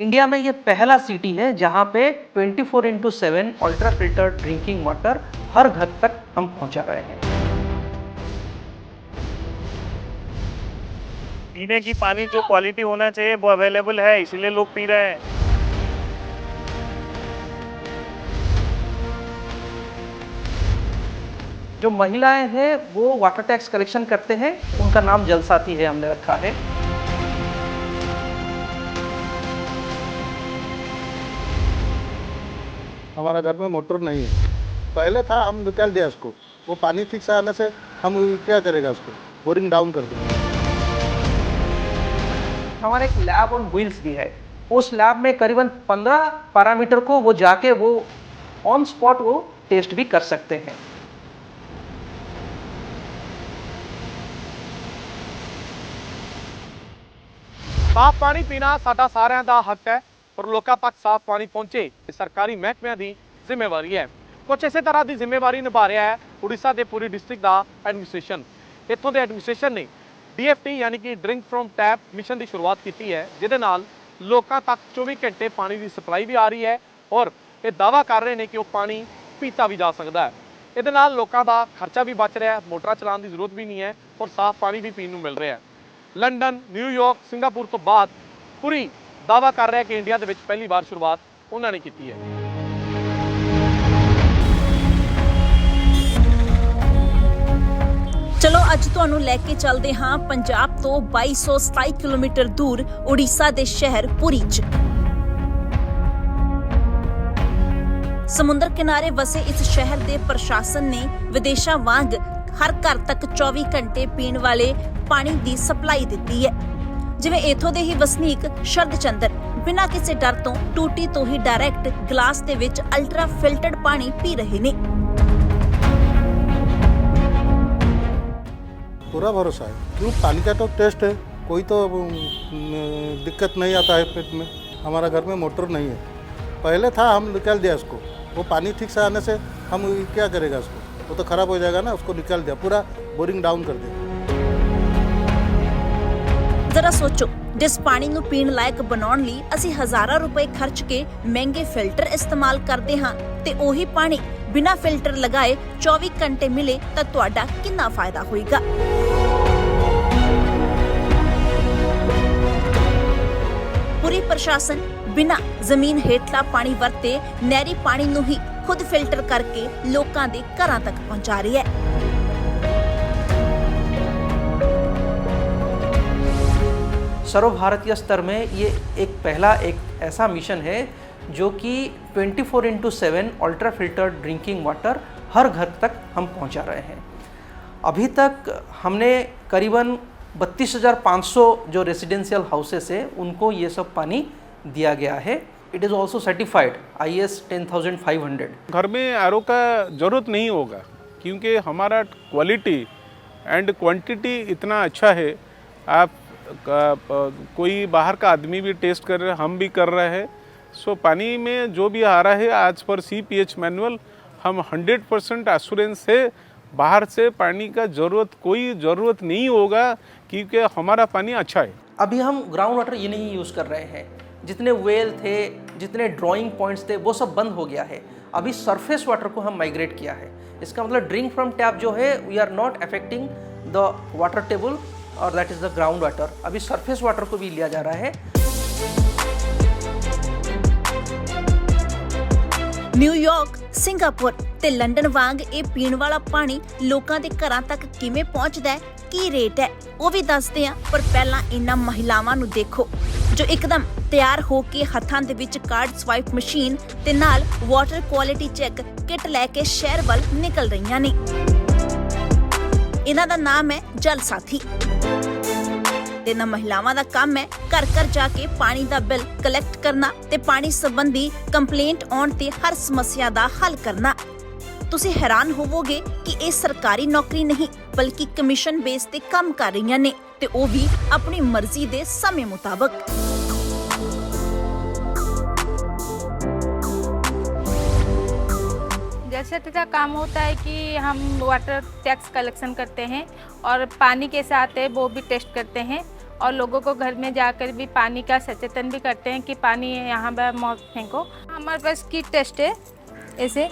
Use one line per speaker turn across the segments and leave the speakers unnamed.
India में ये पहला सिटी है जहाँ पे 24 four into seven ultra filter drinking water हर घर तक हम पहुँचा रहे हैं।
पीने की पानी जो क्वालिटी होना चाहिए वो अवेलेबल है इसीलिए लोग पी रहे हैं।
जो महिलाएँ हैं वो वाटर टैक्स कलेक्शन करते हैं उनका नाम जल साथी है हमने रखा है।
हमारा घर में मोटर नहीं है पहले था हम निकाल दिया उसको वो पानी ठीक से आने से हम क्या करेगा उसको बोरिंग डाउन कर देंगे
हमारा एक लैब ऑन व्हील्स भी है उस लैब में करीबन 15 पैरामीटर को वो जाके वो ऑन स्पॉट वो टेस्ट भी कर सकते हैं
ਸਾਫ਼ ਪਾਣੀ ਪੀਣਾ ਸਾਡਾ ਸਾਰਿਆਂ ਦਾ ਹੱਕ ਹੈ ਔਰ ਲੋਕਾਂ ਤੱਕ ਸਾਫ਼ ਪਾਣੀ ਪਹੁੰਚੇ ਇਹ ਸਰਕਾਰੀ ਮਹਿਕਮਿਆਂ ਦੀ ਜ਼ਿੰਮੇਵਾਰੀ ਹੈ। ਕੁਝ ਇਸੇ ਤਰ੍ਹਾਂ ਦੀ ਜ਼ਿੰਮੇਵਾਰੀ ਨਿਭਾ ਰਿਹਾ ਹੈ ਉੜੀਸਾ ਦੇ ਪੂਰੀ ਡਿਸਟ੍ਰਿਕਟ ਦਾ ਐਡਮਿਨਿਸਟ੍ਰੇਸ਼ਨ। ਇੱਥੋਂ ਦੇ ਐਡਮਿਨਿਸਟ੍ਰੇਸ਼ਨ ਨੇ ਡੀਐਫਟੀ ਯਾਨੀ ਕਿ ਡਰਿੰਕ ਫਰੋਮ ਟੈਪ ਮਿਸ਼ਨ ਦੀ ਸ਼ੁਰੂਆਤ ਕੀਤੀ ਹੈ, ਜਿਹਦੇ ਨਾਲ ਲੋਕਾਂ ਤੱਕ 24 ਘੰਟੇ ਪਾਣੀ ਦੀ ਸਪਲਾਈ ਵੀ ਆ ਰਹੀ ਹੈ ਔਰ ਇਹ ਦਾਵਾ ਕਰ ਰਹੇ ਨੇ ਕਿ ਉਹ ਪਾਣੀ ਪੀਤਾ ਵੀ ਜਾ ਸਕਦਾ ਹੈ। ਇਹਦੇ ਨਾਲ ਲੋਕਾਂ ਦਾ ਖਰਚਾ ਵੀ ਬਚ ਰਿਹਾ ਹੈ, ਮੋਟਰਾਂ ਚਲਾਉਣ ਦੀ ਜ਼ਰੂਰਤ ਵੀ ਨਹੀਂ ਹੈ ਔਰ ਸਾਫ਼ ਪਾਣੀ ਵੀ ਪੀਣ ਨੂੰ ਮਿਲ ਰਿਹਾ ਹੈ। ਲੰਡਨ, ਨਿਊਯਾਰਕ, ਸਿੰਗਾਪੁਰ ਤੋਂ ਬਾਅਦ ਪੂਰੀ ਦਾਵਾ ਕਰ ਰਿਹਾ ਕਿ ਇੰਡੀਆ ਦੇ ਵਿੱਚ ਪਹਿਲੀ ਵਾਰ ਸ਼ੁਰੂਆਤ ਉਹਨਾਂ ਨੇ ਕੀਤੀ ਹੈ।
ਚਲੋ, ਅੱਜ ਤੁਹਾਨੂੰ ਲੈ ਕੇ ਚੱਲਦੇ ਹਾਂ ਪੰਜਾਬ ਤੋਂ 2227 ਕਿਲੋਮੀਟਰ ਦੂਰ ਉੜੀਸਾ ਦੇ ਸ਼ਹਿਰ ਪੁਰੀ 'ਚ। ਸਮੁੰਦਰ ਕਿਨਾਰੇ ਵਸੇ ਇਸ ਸ਼ਹਿਰ ਦੇ ਪ੍ਰਸ਼ਾਸਨ ਨੇ ਵਿਦੇਸ਼ਾਂ ਵਾਂਗ ਹਰ ਘਰ ਤੱਕ 24 ਘੰਟੇ ਪੀਣ ਵਾਲੇ ਪਾਣੀ ਦੀ ਸਪਲਾਈ ਦਿੱਤੀ ਹੈ। ਜਿਵੇਂ ਇਥੋਂ ਦੇ ਹੀ ਵਸਨੀਕ ਸ਼ਰਦ ਚੰਦਰ ਬਿਨਾਂ ਕਿਸੇ ਡਰ ਤੋਂ ਟੂਟੀ ਤੋਂ ਹੀ ਡਾਇਰੈਕਟ ਗਲਾਸ ਦੇ ਵਿੱਚ ਅਲਟਰਾ ਫਿਲਟਰਡ ਪਾਣੀ ਪੀ ਰਹੇ ਨੇ
पूरा भरोसा है क्यों पानी का तो टेस्ट है कोई तो अम, दिक्कत नहीं आता है पेट में हमारा घर में मोटर नहीं है पहले था हम निकाल दिया उसको वो पानी ठीक से आने से हम क्या करेगा उसको वो तो ख़राब हो जाएगा ना उसको निकाल दिया पूरा बोरिंग डाउन कर दिया
ਜ਼ਰਾ ਸੋਚੋ, ਜਿਸ ਪਾਣੀ ਨੂੰ ਪੀਣ ਲਾਇਕ ਬਣਾਉਣ ਲਈ ਅਸੀਂ ਹਜ਼ਾਰਾਂ ਰੁਪਏ ਖਰਚ ਕੇ ਮਹਿੰਗੇ ਫਿਲਟਰ ਇਸਤੇਮਾਲ ਕਰਦੇ ਹਾਂ ਤੇ ਉਹੀ ਪਾਣੀ ਬਿਨਾਂ ਫਿਲਟਰ ਲਗਾਏ 24 ਘੰਟੇ ਮਿਲੇ ਤਾਂ ਤੁਹਾਡਾ ਕਿੰਨਾ ਫਾਇਦਾ ਹੋਏਗਾ? ਪੂਰੀ ਪ੍ਰਸ਼ਾਸਨ ਬਿਨਾਂ ਜ਼ਮੀਨ ਹੇਠਲਾ ਪਾਣੀ ਵਰਤੇ ਨਹਿਰੀ ਪਾਣੀ ਨੂੰ ਹੀ ਖੁਦ ਫਿਲਟਰ ਕਰਕੇ ਲੋਕਾਂ ਦੇ ਘਰਾਂ ਤੱਕ ਪਹੁੰਚਾ ਰਹੀ ਹੈ।
सर्वभारतीय स्तर में ये एक पहला एक ऐसा मिशन है जो कि 24 four into seven ultra filtered drinking water हर घर तक हम पहुँचा रहे हैं। अभी तक हमने करीबन 32,500 जो रेजिडेंशियल हाउसेस है उनको ये सब पानी दिया गया है। It is also certified I S ten thousand five hundred
घर में आर का ज़रूरत नहीं होगा क्योंकि हमारा क्वालिटी एंड क्वांटिटी इतना अच्छा है आप का- कोई बाहर का आदमी भी टेस्ट कर रहे, हम भी कर रहे हैं। सो पानी में जो भी आ रहा है आज पर सी पी एच मैनुअल हम 100 परसेंट एश्योरेंस से बाहर से पानी का ज़रूरत, कोई ज़रूरत नहीं होगा, क्योंकि हमारा पानी अच्छा है।
अभी हम ग्राउंड वाटर ये नहीं यूज़ कर रहे हैं। जितने वेल थे, जितने ड्राइंग पॉइंट्स थे, वो सब बंद हो गया है। अभी सरफेस वाटर को हम माइग्रेट किया है। इसका मतलब ड्रिंक फ्रॉम टैप जो है we are not affecting the water table और that is the ground water अभी सरफेस वाटर को भी लिया जा रहा है
ਨਿਊਯਾਰਕ ਸਿੰਗਾਪੁਰ ਤੇ ਲੰਡਨ ਵਾਂਗ ਇਹ ਪੀਣ ਵਾਲਾ ਪਾਣੀ ਲੋਕਾਂ ਦੇ ਘਰਾਂ ਤੱਕ ਕਿਵੇਂ ਪਹੁੰਚਦਾ ਹੈ ਕੀ ਰੇਟ ਹੈ ਉਹ ਵੀ ਦੱਸਦੇ ਆ ਪਰ ਪਹਿਲਾਂ ਇਹਨਾਂ ਮਹਿਲਾਵਾਂ ਨੂੰ ਦੇਖੋ ਜੋ ਇੱਕਦਮ ਤਿਆਰ ਹੋ ਕੇ ਹੱਥਾਂ ਦੇ ਵਿੱਚ ਕਾਰਡ ਸਵਾਈਪ ਮਸ਼ੀਨ ਤੇ ਨਾਲ ਵਾਟਰ ਕੁਆਲਿਟੀ ਚੈੱਕ ਕਿਟ ਲੈ ਕੇ ਸ਼ਹਿਰ ਵੱਲ ਨਿਕਲ ਰਹੀਆਂ ਨੇ ਇਹਨਾਂ ਦਾ ਨਾਮ ਹੈ ਜਲ ਸਾਥੀ। ਇਹਨਾਂ ਮਹਿਲਾਵਾਂ ਦਾ ਕੰਮ ਹੈ ਘਰ ਘਰ ਜਾ ਕੇ ਪਾਣੀ ਦਾ ਬਿੱਲ ਕਲੈਕਟ ਕਰਨਾ ਤੇ ਪਾਣੀ ਸੰਬੰਧੀ ਕੰਪਲੇਂਟ ਆਉਣ ਤੇ ਹਰ ਸਮੱਸਿਆ ਦਾ ਹੱਲ ਕਰਨਾ। ਤੁਸੀਂ ਹੈਰਾਨ ਹੋਵੋਗੇ ਕਿ ਇਹ ਸਰਕਾਰੀ ਨੌਕਰੀ ਨਹੀਂ, ਬਲਕਿ ਕਮਿਸ਼ਨ ਬੇਸ ਤੇ ਕੰਮ ਕਰ ਰਹੀਆਂ ਨੇ ਤੇ ਉਹ ਵੀ ਆਪਣੀ ਮਰਜ਼ੀ ਦੇ ਸਮੇਂ ਮੁਤਾਬਕ।
जैसे तथा काम होता है कि हम वाटर टैक्स कलेक्शन करते हैं और पानी कैसे आते हैं वो भी टेस्ट करते हैं और लोगों को घर में जाकर भी पानी का सचेतन भी करते हैं कि पानी यहाँ पर मौत फेंको। हमारे पास किट टेस्ट है ऐसे।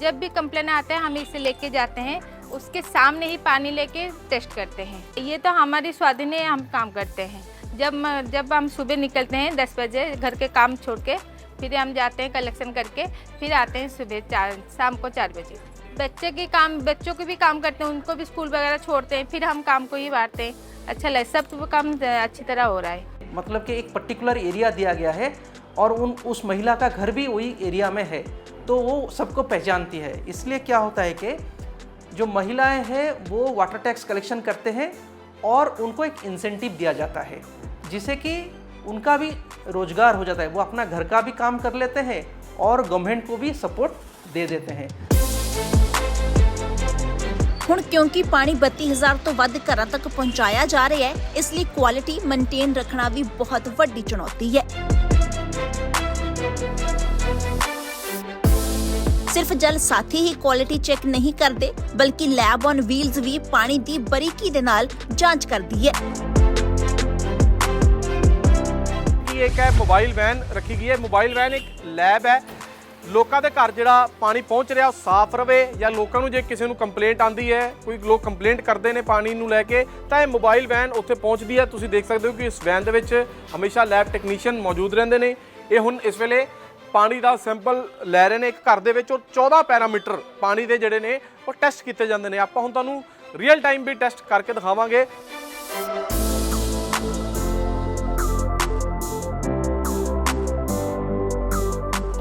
जब भी कंप्लेन आता है, हम इसे लेके जाते हैं, उसके सामने ही पानी लेके टेस्ट करते हैं। ये तो हमारी स्वाधीन हम काम करते हैं। जब जब हम सुबह निकलते हैं, दस बजे घर के काम छोड़ के फिर हम जाते हैं कलेक्शन करके, फिर आते हैं सुबह चार, शाम को चार बजे। बच्चे के काम, बच्चों के भी काम करते हैं, उनको भी स्कूल वगैरह छोड़ते हैं, फिर हम काम को ही बांटते हैं। अच्छा लगे, सब काम अच्छी तरह हो रहा है।
मतलब कि एक पर्टिकुलर एरिया दिया गया है और उन, उस महिला का घर भी वही एरिया में है तो वो सबको पहचानती है। इसलिए क्या होता है कि जो महिलाएँ हैं, वो वाटर टैक्स कलेक्शन करते हैं और उनको एक इंसेंटिव दिया जाता है, जिसे कि उनका भी रोजगार हो जाता है वो अपना घर का भी काम कर लेते हैं और गवर्नमेंट को भी सपोर्ट दे देते हैं
ਹੁਣ ਕਿਉਂਕਿ ਪਾਣੀ 32000 ਤੋਂ ਵੱਧ ਘਰਾਂ ਤੱਕ ਪਹੁੰਚਾਇਆ ਜਾ ਰਿਹਾ ਹੈ ਇਸ ਲਈ ਕੁਆਲਿਟੀ ਮੇਨਟੇਨ ਰੱਖਣਾ ਵੀ ਬਹੁਤ ਵੱਡੀ ਚੁਣੌਤੀ ਹੈ ਸਿਰਫ ਜਲ ਸਾਥੀ ਹੀ ਕੁਆਲਿਟੀ ਚੈੱਕ ਨਹੀਂ ਕਰਦੇ ਬਲਕਿ ਲੈਬ ਔਨ ਵੀਲਸ ਵੀ ਪਾਣੀ ਦੀ ਬਰੀਕੀ ਦੇ ਨਾਲ ਜਾਂਚ ਕਰਦੀ ਹੈ
ਕਿ ਇੱਕ ਹੈ ਮੋਬਾਈਲ ਵੈਨ ਰੱਖੀ ਗਈ ਹੈ। ਮੋਬਾਈਲ ਵੈਨ ਇੱਕ ਲੈਬ ਹੈ। ਲੋਕਾਂ ਦੇ ਘਰ ਜਿਹੜਾ ਪਾਣੀ ਪਹੁੰਚ ਰਿਹਾ ਉਹ ਸਾਫ਼ ਰਵੇ ਜਾਂ ਲੋਕਾਂ ਨੂੰ ਜੇ ਕਿਸੇ ਨੂੰ ਕੰਪਲੇਂਟ ਆਂਦੀ ਹੈ, ਕੋਈ ਲੋਕ ਕੰਪਲੇਂਟ ਕਰਦੇ ਨੇ ਪਾਣੀ ਨੂੰ ਲੈ ਕੇ, ਤਾਂ ਇਹ ਮੋਬਾਈਲ ਵੈਨ ਉੱਥੇ ਪਹੁੰਚਦੀ ਹੈ। ਤੁਸੀਂ ਦੇਖ ਸਕਦੇ ਹੋ ਕਿ ਇਸ ਵੈਨ ਦੇ ਵਿੱਚ ਹਮੇਸ਼ਾ ਲੈਬ ਟੈਕਨੀਸ਼ੀਅਨ ਮੌਜੂਦ ਰਹਿੰਦੇ ਨੇ। ਇਹ ਹੁਣ ਇਸ ਵੇਲੇ ਪਾਣੀ ਦਾ ਸੈਂਪਲ ਲੈ ਰਹੇ ਨੇ ਇੱਕ ਘਰ ਦੇ ਵਿੱਚ। ਉਹ 14 ਪੈਰਾਮੀਟਰ ਪਾਣੀ ਦੇ ਜਿਹੜੇ ਨੇ ਉਹ ਟੈਸਟ ਕੀਤੇ ਜਾਂਦੇ ਨੇ। ਆਪਾਂ ਹੁਣ ਤੁਹਾਨੂੰ ਰੀਅਲ ਟਾਈਮ ਵੀ ਟੈਸਟ ਕਰਕੇ ਦਿਖਾਵਾਂਗੇ।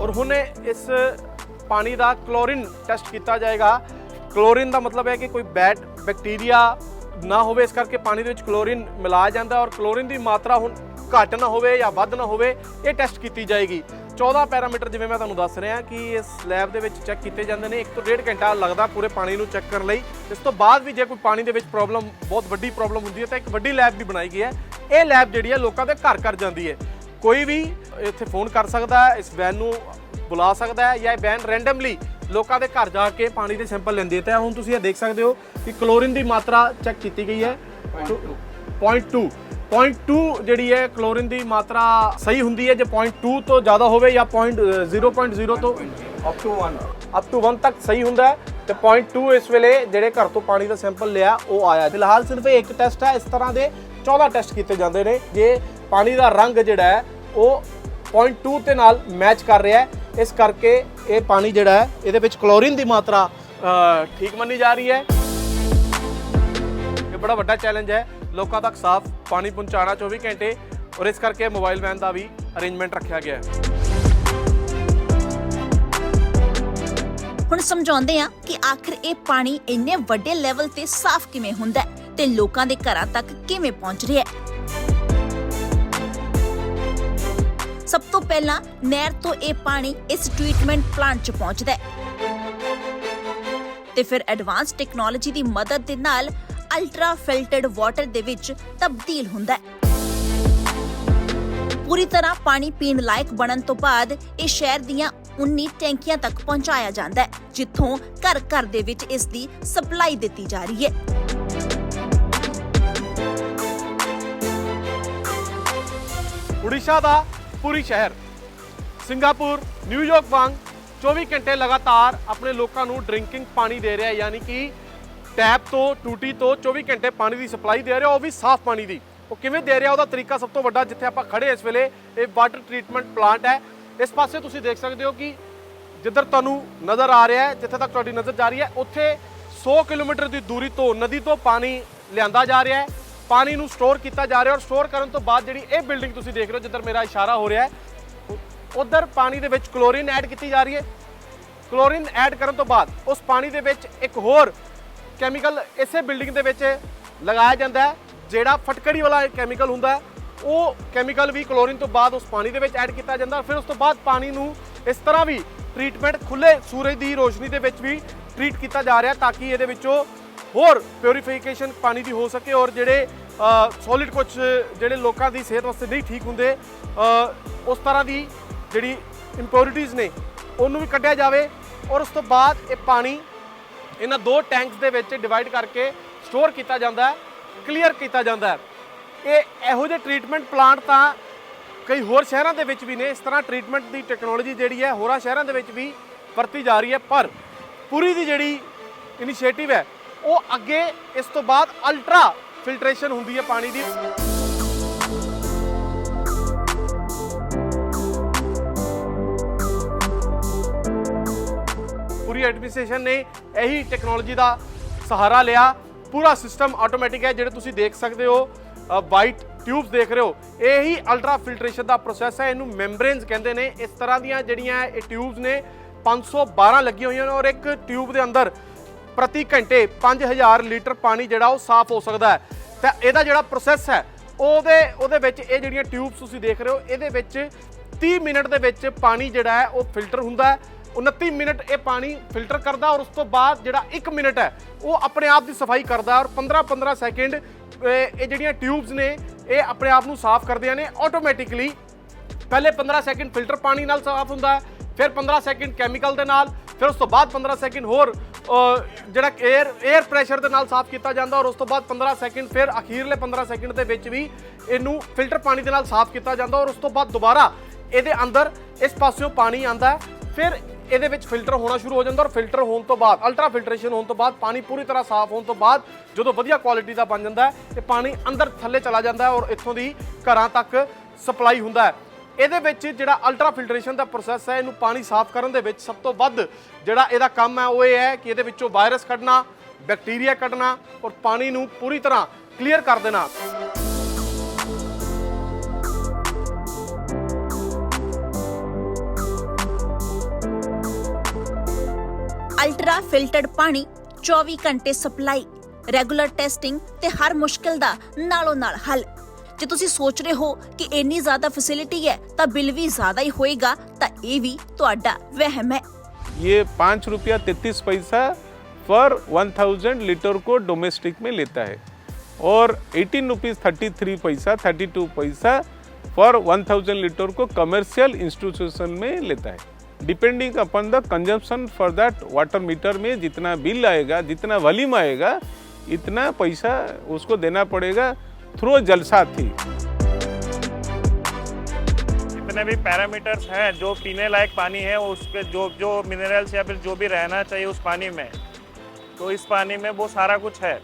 ਔਰ ਹੁਣ ਇਸ ਪਾਣੀ ਦਾ ਕਲੋਰੀਨ ਟੈਸਟ ਕੀਤਾ ਜਾਏਗਾ। ਕਲੋਰੀਨ ਦਾ ਮਤਲਬ ਹੈ ਕਿ ਕੋਈ ਬੈਡ ਬੈਕਟੀਰੀਆ ਨਾ ਹੋਵੇ, ਇਸ ਕਰਕੇ ਪਾਣੀ ਦੇ ਵਿੱਚ ਕਲੋਰੀਨ ਮਿਲਾਇਆ ਜਾਂਦਾ ਔਰ ਕਲੋਰੀਨ ਦੀ ਮਾਤਰਾ ਹੁਣ ਘੱਟ ਨਾ ਹੋਵੇ ਜਾਂ ਵੱਧ ਨਾ ਹੋਵੇ, ਇਹ ਟੈਸਟ ਕੀਤੀ ਜਾਏਗੀ। 14 ਪੈਰਾਮੀਟਰ ਜਿਵੇਂ ਮੈਂ ਤੁਹਾਨੂੰ ਦੱਸ ਰਿਹਾ ਕਿ ਇਸ ਲੈਬ ਦੇ ਵਿੱਚ ਚੈੱਕ ਕੀਤੇ ਜਾਂਦੇ ਨੇ। 1 ਤੋਂ 1.5 ਘੰਟਾ ਲੱਗਦਾ ਪੂਰੇ ਪਾਣੀ ਨੂੰ ਚੈੱਕ ਕਰਨ ਲਈ। ਇਸ ਤੋਂ ਬਾਅਦ ਵੀ ਜੇ ਕੋਈ ਪਾਣੀ ਦੇ ਵਿੱਚ ਪ੍ਰੋਬਲਮ ਬਹੁਤ ਵੱਡੀ ਪ੍ਰੋਬਲਮ ਹੁੰਦੀ ਹੈ, ਤਾਂ ਇੱਕ ਵੱਡੀ ਲੈਬ ਵੀ ਬਣਾਈ ਗਈ ਹੈ। ਇਹ ਲੈਬ ਜਿਹੜੀ ਹੈ ਲੋਕਾਂ ਦੇ ਘਰ ਘਰ ਜਾਂਦੀ ਹੈ। ਕੋਈ ਵੀ ਇੱਥੇ ਫੋਨ ਕਰ ਸਕਦਾ ਹੈ, ਇਸ ਵੈਨ ਨੂੰ ਬੁਲਾ ਸਕਦਾ ਹੈ ਜਾਂ ਇਹ ਵੈਨ ਰੈਂਡਮਲੀ ਲੋਕਾਂ ਦੇ ਘਰ ਜਾ ਕੇ ਪਾਣੀ ਦੇ ਸੈਂਪਲ ਲੈਂਦੀ ਹੈ। ਤਾਂ ਹੁਣ ਤੁਸੀਂ ਇਹ ਦੇਖ ਸਕਦੇ ਹੋ ਕਿ ਕਲੋਰੀਨ ਦੀ ਮਾਤਰਾ ਚੈੱਕ ਕੀਤੀ ਗਈ ਹੈ। 0.2 0.2 ਜਿਹੜੀ ਹੈ ਕਲੋਰੀਨ ਦੀ ਮਾਤਰਾ ਸਹੀ ਹੁੰਦੀ ਹੈ ਜੇ 0.2 ਤੋਂ ਜ਼ਿਆਦਾ ਹੋਵੇ ਜਾਂ 0.0 ਤੋਂ ਅਪ ਟੂ 1 ਅਪ ਟੂ 1 ਤੱਕ ਸਹੀ ਹੁੰਦਾ ਹੈ। ਤੇ 0.2 ਇਸ ਵੇਲੇ ਜਿਹੜੇ ਘਰ ਤੋਂ ਪਾਣੀ ਦਾ ਸੈਂਪਲ ਲਿਆ ਉਹ ਆਇਆ। ਫਿਲਹਾਲ ਸਿਰਫ ਇੱਕ ਟੈਸਟ ਹੈ। ਇਸ ਤਰ੍ਹਾਂ ਦੇ 14 ਟੈਸਟ ਕੀਤੇ ਜਾਂਦੇ ਨੇ। ਜੇ ਪਾਣੀ ਦਾ ਰੰਗ ਜਿਹੜਾ ਹੈ ਉਹ 0.2 ਤੇ ਨਾਲ ਮੈਚ ਕਰ ਰਿਹਾ ਹੈ। ਇਸ ਕਰਕੇ ਇਹ ਪਾਣੀ ਜਿਹੜਾ ਹੈ, ਇਹਦੇ ਵਿੱਚ ਕਲੋਰੀਨ ਦੀ ਮਾਤਰਾ ਠੀਕ ਮੰਨੀ ਜਾ ਰਹੀ ਹੈ। ਇਹ ਬੜਾ ਵੱਡਾ ਚੈਲੰਜ ਹੈ। ਲੋਕਾਂ ਤੱਕ ਸਾਫ਼ ਪਾਣੀ ਪਹੁੰਚਾਉਣਾ 24 ਘੰਟੇ ਔਰ ਇਸ ਕਰਕੇ ਮੋਬਾਈਲ ਵੈਨ ਦਾ ਵੀ ਅਰੇਂਜਮੈਂਟ ਰੱਖਿਆ ਗਿਆ ਹੈ।
ਹੁਣ ਸਮਝਾਉਂਦੇ ਆ ਕਿ ਆਖਰ ਇਹ ਪਾਣੀ ਇੰਨੇ ਵੱਡੇ ਲੈਵਲ ਤੇ ਸਾਫ਼ ਕਿਵੇਂ ਹੁੰਦਾ ਤੇ ਲੋਕਾਂ ਦੇ ਘਰਾਂ ਤੱਕ ਕਿਵੇਂ ਪਹੁੰਚ ਰਿਹਾ ਹੈ। ਸਭ ਤੋਂ ਪਹਿਲਾਂ ਨਹਿਰ ਤੋਂ ਇਹ ਪਾਣੀ ਇਸ ਟ੍ਰੀਟਮੈਂਟ ਪਲਾਂਟ 'ਚ ਪਹੁੰਚਦਾ ਹੈ। ਤੇ ਫਿਰ ਐਡਵਾਂਸ ਟੈਕਨੋਲੋਜੀ ਦੀ ਮਦਦ ਦੇ ਨਾਲ ਅਲਟਰਾ ਫਿਲਟਰਡ ਵਾਟਰ ਦੇ ਵਿੱਚ ਤਬਦੀਲ ਹੁੰਦਾ ਹੈ। ਪੂਰੀ ਤਰ੍ਹਾਂ ਪਾਣੀ ਪੀਣ ਲਾਇਕ ਬਣਨ ਤੋਂ ਬਾਅਦ ਇਹ ਸ਼ਹਿਰ ਦੀਆਂ 19 ਟੈਂਕੀਆਂ ਤੱਕ ਪਹੁੰਚਾਇਆ ਜਾਂਦਾ ਹੈ, ਜਿੱਥੋਂ ਘਰ ਘਰ ਦੇ ਵਿੱਚ ਇਸ ਦੀ ਸਪਲਾਈ ਦਿੱਤੀ ਜਾ ਰਹੀ ਹੈ।
ਉੜੀਸਾ ਦਾ ਪੂਰੀ ਸ਼ਹਿਰ। ਸਿੰਗਾਪੁਰ ਨਿਊਯਾਰਕ ਵਾਂਗ 24 ਘੰਟੇ ਲਗਾਤਾਰ ਆਪਣੇ ਲੋਕਾਂ ਨੂੰ ਡਰਿੰਕਿੰਗ ਪਾਣੀ ਦੇ ਰਿਹਾ ਯਾਨੀ ਕਿ ਟੈਪ ਤੋਂ, ਟੂਟੀ ਤੋਂ 24 ਘੰਟੇ ਪਾਣੀ ਦੀ ਸਪਲਾਈ ਦੇ ਰਿਹਾ, ਉਹ ਵੀ ਸਾਫ਼ ਪਾਣੀ ਦੀ। ਉਹ ਕਿਵੇਂ ਦੇ ਰਿਹਾ, ਉਹਦਾ ਤਰੀਕਾ ਸਭ ਤੋਂ ਵੱਡਾ ਜਿੱਥੇ ਆਪਾਂ ਖੜੇ ਇਸ ਵੇਲੇ, ਇਹ ਵਾਟਰ ਟ੍ਰੀਟਮੈਂਟ ਪਲਾਂਟ ਹੈ। ਇਸ ਪਾਸੇ ਤੁਸੀਂ ਦੇਖ ਸਕਦੇ ਹੋ ਕਿ ਜਿੱਧਰ ਤੁਹਾਨੂੰ ਨਜ਼ਰ ਆ ਰਿਹਾ ਹੈ, ਜਿੱਥੇ ਤੱਕ ਤੁਹਾਡੀ ਨਜ਼ਰ ਜਾ ਰਹੀ ਹੈ, ਉੱਥੇ 100 ਕਿਲੋਮੀਟਰ ਦੀ ਦੂਰੀ ਤੋਂ, ਨਦੀ ਤੋਂ ਪਾਣੀ ਲਿਆਂਦਾ ਜਾ ਰਿਹਾ ਹੈ। ਪਾਣੀ ਨੂੰ ਸਟੋਰ ਕੀਤਾ ਜਾ ਰਿਹਾ ਔਰ ਸਟੋਰ ਕਰਨ ਤੋਂ ਬਾਅਦ ਜਿਹੜੀ ਇਹ ਬਿਲਡਿੰਗ ਤੁਸੀਂ ਦੇਖ ਰਹੇ ਹੋ, ਜਿੱਧਰ ਮੇਰਾ ਇਸ਼ਾਰਾ ਹੋ ਰਿਹਾ ਹੈ, ਉਧਰ ਪਾਣੀ ਦੇ ਵਿੱਚ ਕਲੋਰੀਨ ਐਡ ਕੀਤੀ ਜਾ ਰਹੀ ਹੈ। ਕਲੋਰੀਨ ਐਡ ਕਰਨ ਤੋਂ ਬਾਅਦ ਉਸ ਪਾਣੀ ਦੇ ਵਿੱਚ ਇੱਕ ਹੋਰ ਕੈਮੀਕਲ ਇਸੇ ਬਿਲਡਿੰਗ ਦੇ ਵਿੱਚ ਲਗਾਇਆ ਜਾਂਦਾ ਹੈ, ਜਿਹੜਾ ਫਟਕੜੀ ਵਾਲਾ ਕੈਮੀਕਲ ਹੁੰਦਾ ਹੈ, ਉਹ ਕੈਮੀਕਲ ਵੀ ਕਲੋਰੀਨ ਤੋਂ ਬਾਅਦ ਉਸ ਪਾਣੀ ਦੇ ਵਿੱਚ ਐਡ ਕੀਤਾ ਜਾਂਦਾ ਫਿਰ ਉਸ ਤੋਂ ਬਾਅਦ ਪਾਣੀ ਨੂੰ ਇਸ ਤਰ੍ਹਾਂ ਵੀ ਟ੍ਰੀਟਮੈਂਟ ਖੁੱਲੇ ਸੂਰਜ ਦੀ ਰੋਸ਼ਨੀ ਦੇ ਵਿੱਚ ਵੀ ਟ੍ਰੀਟ ਕੀਤਾ ਜਾ ਰਿਹਾ ਤਾਂ ਕਿ ਇਹਦੇ ਵਿੱਚੋਂ ਹੋਰ ਪਿਉਰੀਫਿਕੇਸ਼ਨ ਪਾਣੀ ਦੀ ਹੋ ਸਕੇ ਔਰ ਜਿਹੜੇ ਸੋਲਿਡ ਕੁਝ ਜਿਹੜੇ ਲੋਕਾਂ ਦੀ ਸਿਹਤ ਵਾਸਤੇ ਨਹੀਂ ਠੀਕ ਹੁੰਦੇ ਉਸ ਤਰ੍ਹਾਂ ਦੀ ਜਿਹੜੀ ਇੰਪਿਉਰਿਟੀਜ਼ ਨੇ, ਉਹਨੂੰ ਵੀ ਕੱਢਿਆ ਜਾਵੇ ਔਰ ਉਸ ਤੋਂ ਬਾਅਦ ਇਹ ਪਾਣੀ ਇਹਨਾਂ ਦੋ ਟੈਂਕਸ ਦੇ ਵਿੱਚ ਡਿਵਾਈਡ ਕਰਕੇ ਸਟੋਰ ਕੀਤਾ ਜਾਂਦਾ ਹੈ ਕਲੀਅਰ ਕੀਤਾ ਜਾਂਦਾ ਹੈ। ਇਹ ਇਹੋ ਜਿਹੇ ਟ੍ਰੀਟਮੈਂਟ ਪਲਾਂਟ ਤਾਂ ਕਈ ਹੋਰ ਸ਼ਹਿਰਾਂ ਦੇ ਵਿੱਚ ਵੀ ਨੇ, ਇਸ ਤਰ੍ਹਾਂ ਟ੍ਰੀਟਮੈਂਟ ਦੀ ਟੈਕਨੋਲੋਜੀ ਜਿਹੜੀ ਹੈ, ਹੋਰਾਂ ਸ਼ਹਿਰਾਂ ਦੇ ਵਿੱਚ ਵੀ ਵਰਤੀ ਜਾ ਰਹੀ ਹੈ, ਪਰ ਪੂਰੀ ਦੀ ਜਿਹੜੀ ਇਨੀਸ਼ੀਏਟਿਵ ਹੈ ਉਹ ਅੱਗੇ ਇਸ ਤੋਂ ਬਾਅਦ ਅਲਟਰਾ ਫਿਲਟਰੇਸ਼ਨ ਹੁੰਦੀ ਹੈ ਪਾਣੀ ਦੀ। ਪੂਰੀ ਐਡਮਿਨਿਸਟ੍ਰੇਸ਼ਨ ਨੇ ਇਹੀ ਟੈਕਨੋਲੋਜੀ ਦਾ ਸਹਾਰਾ ਲਿਆ। ਪੂਰਾ ਸਿਸਟਮ ਆਟੋਮੈਟਿਕ ਹੈ, ਜਿਹੜੇ ਤੁਸੀਂ ਦੇਖ ਸਕਦੇ ਹੋ ਵਾਈਟ ਟਿਊਬਸ ਦੇਖ ਰਹੇ ਹੋ। ਇਹ ਹੀ ਅਲਟਰਾ ਫਿਲਟਰੇਸ਼ਨ ਦਾ ਪ੍ਰੋਸੈਸ ਹੈ, ਇਹਨੂੰ ਮੈਂਬਰੇਨਸ ਕਹਿੰਦੇ ਨੇ। ਇਸ ਤਰ੍ਹਾਂ ਦੀਆਂ ਜਿਹੜੀਆਂ ਇਹ ਟਿਊਬਸ ਨੇ 512 ਲੱਗੀਆਂ ਹੋਈਆਂ ਨੇ ਔਰ ਇੱਕ ਟਿਊਬ ਦੇ ਅੰਦਰ ਪ੍ਰਤੀ ਘੰਟੇ 5000 ਲੀਟਰ ਪਾਣੀ ਜਿਹੜਾ ਉਹ ਸਾਫ਼ ਹੋ ਸਕਦਾ ਹੈ। ਤਾਂ ਇਹਦਾ ਜਿਹੜਾ ਪ੍ਰੋਸੈਸ ਹੈ, ਉਹਦੇ ਉਹਦੇ ਵਿੱਚ ਇਹ ਜਿਹੜੀਆਂ ਟਿਊਬਸ ਤੁਸੀਂ ਦੇਖ ਰਹੇ ਹੋ, ਇਹਦੇ ਵਿੱਚ 30 ਮਿੰਟ ਦੇ ਵਿੱਚ ਪਾਣੀ ਜਿਹੜਾ ਹੈ, ਉਹ ਫਿਲਟਰ ਹੁੰਦਾ ਹੈ। 29 ਮਿੰਟ ਇਹ ਪਾਣੀ ਫਿਲਟਰ ਕਰਦਾ ਔਰ ਉਸ ਤੋਂ ਬਾਅਦ ਜਿਹੜਾ 1 ਮਿੰਟ ਹੈ, ਉਹ ਆਪਣੇ ਆਪ ਦੀ ਸਫ਼ਾਈ ਕਰਦਾ ਔਰ 15-15 ਸੈਕਿੰਡ ਇਹ ਜਿਹੜੀਆਂ ਟਿਊਬਸ ਨੇ, ਇਹ ਆਪਣੇ ਆਪ ਨੂੰ ਸਾਫ਼ ਕਰਦੀਆਂ ਨੇ। ਆਟੋਮੈਟਿਕਲੀ ਪਹਿਲੇ 15 ਸੈਕਿੰਡ ਫਿਲਟਰ ਪਾਣੀ ਨਾਲ ਸਾਫ਼ ਹੁੰਦਾ ਹੈ, ਫਿਰ 15 ਸੈਕਿੰਡ ਕੈਮੀਕਲ ਦੇ ਨਾਲ ਫਿਰ ਉਸ ਤੋਂ ਬਾਅਦ 15 ਸੈਕਿੰਡ ਹੋਰ ਜਿਹੜਾ 에ਅਰ 에ਅਰ ਪ੍ਰੈਸ਼ਰ ਦੇ ਨਾਲ ਸਾਫ਼ ਕੀਤਾ ਜਾਂਦਾ ਔਰ ਉਸ ਤੋਂ ਬਾਅਦ 15 ਸੈਕਿੰਡ ਫਿਰ ਅਖੀਰਲੇ 15 ਸੈਕਿੰਡ ਦੇ ਵਿੱਚ ਵੀ ਇਹਨੂੰ ਫਿਲਟਰ ਪਾਣੀ ਦੇ ਨਾਲ ਸਾਫ਼ ਕੀਤਾ ਜਾਂਦਾ ਔਰ ਉਸ ਤੋਂ ਬਾਅਦ ਦੁਬਾਰਾ ਇਹਦੇ ਅੰਦਰ ਇਸ ਪਾਸਿਓਂ ਪਾਣੀ ਆਂਦਾ ਫਿਰ ਇਹਦੇ ਵਿੱਚ ਫਿਲਟਰ ਹੋਣਾ ਸ਼ੁਰੂ ਹੋ ਜਾਂਦਾ ਔਰ ਫਿਲਟਰ ਹੋਣ ਤੋਂ ਬਾਅਦ ਅਲਟਰਾ ਫਿਲਟਰੇਸ਼ਨ ਹੋਣ ਤੋਂ ਬਾਅਦ ਪਾਣੀ ਪੂਰੀ ਤਰ੍ਹਾਂ ਸਾਫ਼ ਹੋਣ ਤੋਂ ਬਾਅਦ ਜਦੋਂ ਵਧੀਆ ਕੁਆਲਿਟੀ ਦਾ ਬਣ ਜਾਂਦਾ ਹੈ, ਇਹ ਪਾਣੀ ਅੰਦਰ ਥੱਲੇ ਚਲਾ ਜਾਂਦਾ ਹੈ ਔਰ ਇੱਥੋਂ ਦੀ ਘਰਾਂ ਤੱਕ ਸਪਲਾਈ ਹੁੰਦਾ ਹੈ। ਇਹਦੇ ਵਿੱਚ ਜਿਹੜਾ ਅਲਟਰਾ ਫਿਲਟਰੇਸ਼ਨ ਦਾ ਪ੍ਰੋਸੈਸ ਹੈ, ਇਹਨੂੰ ਪਾਣੀ ਸਾਫ਼ ਕਰਨ ਦੇ ਵਿੱਚ ਸਭ ਤੋਂ ਵੱਧ ਜਿਹੜਾ ਇਹਦਾ ਕੰਮ ਹੈ, ਉਹ ਇਹ ਹੈ ਕਿ ਇਹਦੇ ਵਿੱਚੋਂ ਵਾਇਰਸ ਕੱਢਣਾ ਬੈਕਟੀਰੀਆ ਕੱਢਣਾ ਔਰ ਪਾਣੀ ਨੂੰ ਪੂਰੀ ਤਰ੍ਹਾਂ ਕਲੀਅਰ ਕਰ ਦੇਣਾ।
ਅਲਟਰਾ ਫਿਲਟਰਡ ਪਾਣੀ 24 ਘੰਟੇ ਸਪਲਾਈ ਰੈਗੂਲਰ ਟੈਸਟਿੰਗ ਤੇ ਹਰ ਮੁਸ਼ਕਲ ਦਾ ਨਾਲੋਂ ਨਾਲ ਹੱਲ। ਜੇ ਤੁਸੀਂ ਸੋਚ ਰਹੇ ਹੋ ਕਿ ਇੰਨੀ ਜ਼ਿਆਦਾ ਫੈਸਿਲਿਟੀ ਹੈ ਤਾਂ ਬਿੱਲ ਵੀ ਜ਼ਿਆਦਾ ਹੀ ਹੋਏਗਾ ਤਾਂ ਇਹ ਵੀ ਤੁਹਾਡਾ ਵਹਿਮ ਹੈ
ये पाँच रुपया तैतीस पैसा पर वन थाउजेंड लीटर को डोमेस्टिक में लेता है और एटीन रुपीज़ थर्टी थ्री पैसा थर्टी टू पैसा पर वन थाउजेंड लीटर को कमर्शियल इंस्टीट्यूशन में लेता है depending upon the consumption for that water meter में जितना बिल आएगा जितना वॉल्यूम आएगा इतना पैसा उसको देना पड़ेगा थ्रू जलसा थी।
जितने भी पैरामीटर्स हैं जो पीने लायक पानी है उस पे जो जो मिनरल्स या फिर जो भी रहना चाहिए उस पानी में तो इस पानी में वो सारा कुछ है।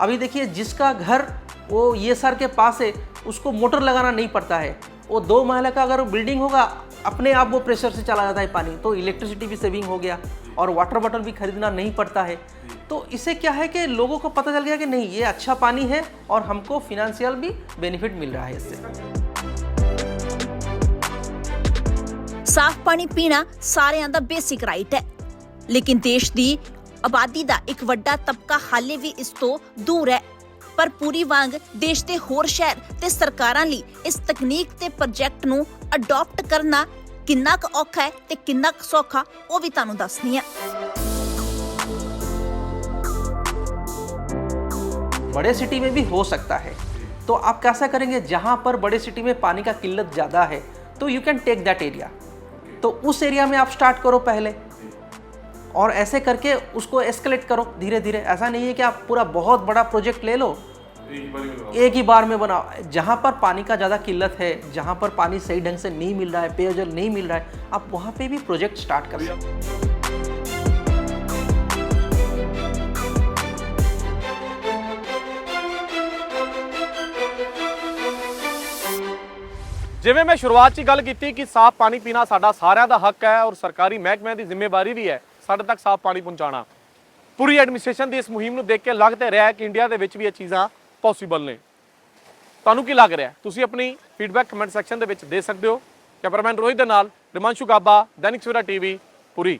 अभी देखिए जिसका घर वो ये सर के पास है उसको मोटर लगाना नहीं पड़ता है। वो दो महला का अगर बिल्डिंग होगा अपने आप वो प्रेशर से चला जाता है पानी। तो इलेक्ट्रिसिटी भी सेविंग हो गया और वाटर बॉटल भी खरीदना नहीं पड़ता है। तो इससे क्या है कि लोगों को पता चल गया कि नहीं ये अच्छा पानी है और हमको फिनेंशियल भी बेनिफिट मिल रहा है इससे
ਸਾਫ਼ ਪਾਣੀ ਪੀਣਾ ਸਾਰਿਆਂ ਦਾ ਬੇਸਿਕ ਰਾਈਟ ਹੈ ਲੇਕਿਨ ਦੇਸ਼ ਦੀ ਆਬਾਦੀ ਦਾ ਇੱਕ ਵੱਡਾ ਤਬਕਾ ਹਾਲੇ ਵੀ ਇਸ ਤੋਂ ਦੂਰ ਹੈ ਪਰ ਪੂਰੀ ਵਾਂਗ ਦੇਸ਼ ਦੇ ਹੋਰ ਸ਼ਹਿਰ ਤੇ ਸਰਕਾਰਾਂ ਲਈ ਇਸ ਤਕਨੀਕ ਤੇ ਪ੍ਰੋਜੈਕਟ ਨੂੰ ਅਡਾਪਟ ਕਰਨਾ ਕਿੰਨਾ ਕੁ ਔਖਾ ਹੈ ਤੇ ਕਿੰਨਾ ਕੁ ਸੌਖਾ ਉਹ ਵੀ ਤੁਹਾਨੂੰ ਦੱਸਣੀ ਹੈ
बड़े सिटी में भी हो सकता है। तो आप कैसा करेंगे? जहाँ पर बड़े सिटी में पानी का किल्लत ज़्यादा है तो you can take that area तो उस एरिया में आप स्टार्ट करो पहले। और ऐसे करके उसको एस्केलेट करो धीरे धीरे ऐसा नहीं है कि आप पूरा बहुत बड़ा प्रोजेक्ट ले लो। एक ही बार में बनाओ। जहाँ पर पानी का ज़्यादा किल्लत है, जहाँ पर पानी सही ढंग से नहीं मिल रहा है, पेयजल नहीं मिल रहा है, आप वहाँ पे भी प्रोजेक्ट स्टार्ट कर सकते
ਜਿਵੇਂ ਮੈਂ ਸ਼ੁਰੂਆਤ 'ਚ ਗੱਲ ਕੀਤੀ ਕਿ ਸਾਫ਼ ਪਾਣੀ ਪੀਣਾ ਸਾਡਾ ਸਾਰਿਆਂ ਦਾ ਹੱਕ ਹੈ ਔਰ ਸਰਕਾਰੀ ਮਹਿਕਮਿਆਂ ਦੀ ਜ਼ਿੰਮੇਵਾਰੀ ਵੀ ਹੈ ਸਾਡੇ ਤੱਕ ਸਾਫ਼ ਪਾਣੀ ਪਹੁੰਚਾਉਣਾ। ਪੂਰੀ ਐਡਮਿਨਿਸਟ੍ਰੇਸ਼ਨ ਦੀ ਇਸ ਮੁਹਿੰਮ ਨੂੰ ਦੇਖ ਕੇ ਲੱਗ ਤੇ ਰਿਹਾ ਕਿ ਇੰਡੀਆ ਦੇ ਵਿੱਚ ਵੀ ਇਹ ਚੀਜ਼ਾਂ ਪੋਸੀਬਲ ਨੇ। ਤੁਹਾਨੂੰ ਕੀ ਲੱਗ ਰਿਹਾ ਤੁਸੀਂ ਆਪਣੀ ਫੀਡਬੈਕ ਕਮੈਂਟ ਸੈਕਸ਼ਨ ਦੇ ਵਿੱਚ ਦੇ ਸਕਦੇ ਹੋ। ਕੈਮਰਾਮੈਨ ਰੋਹਿਤ ਦੇ ਨਾਲ ਰਿਮਾਂਸ਼ੂ ਗਾਬਾ ਦੈਨਿਕ ਸਵੇਰਾ ਟੀਵੀ ਪੁਰੀ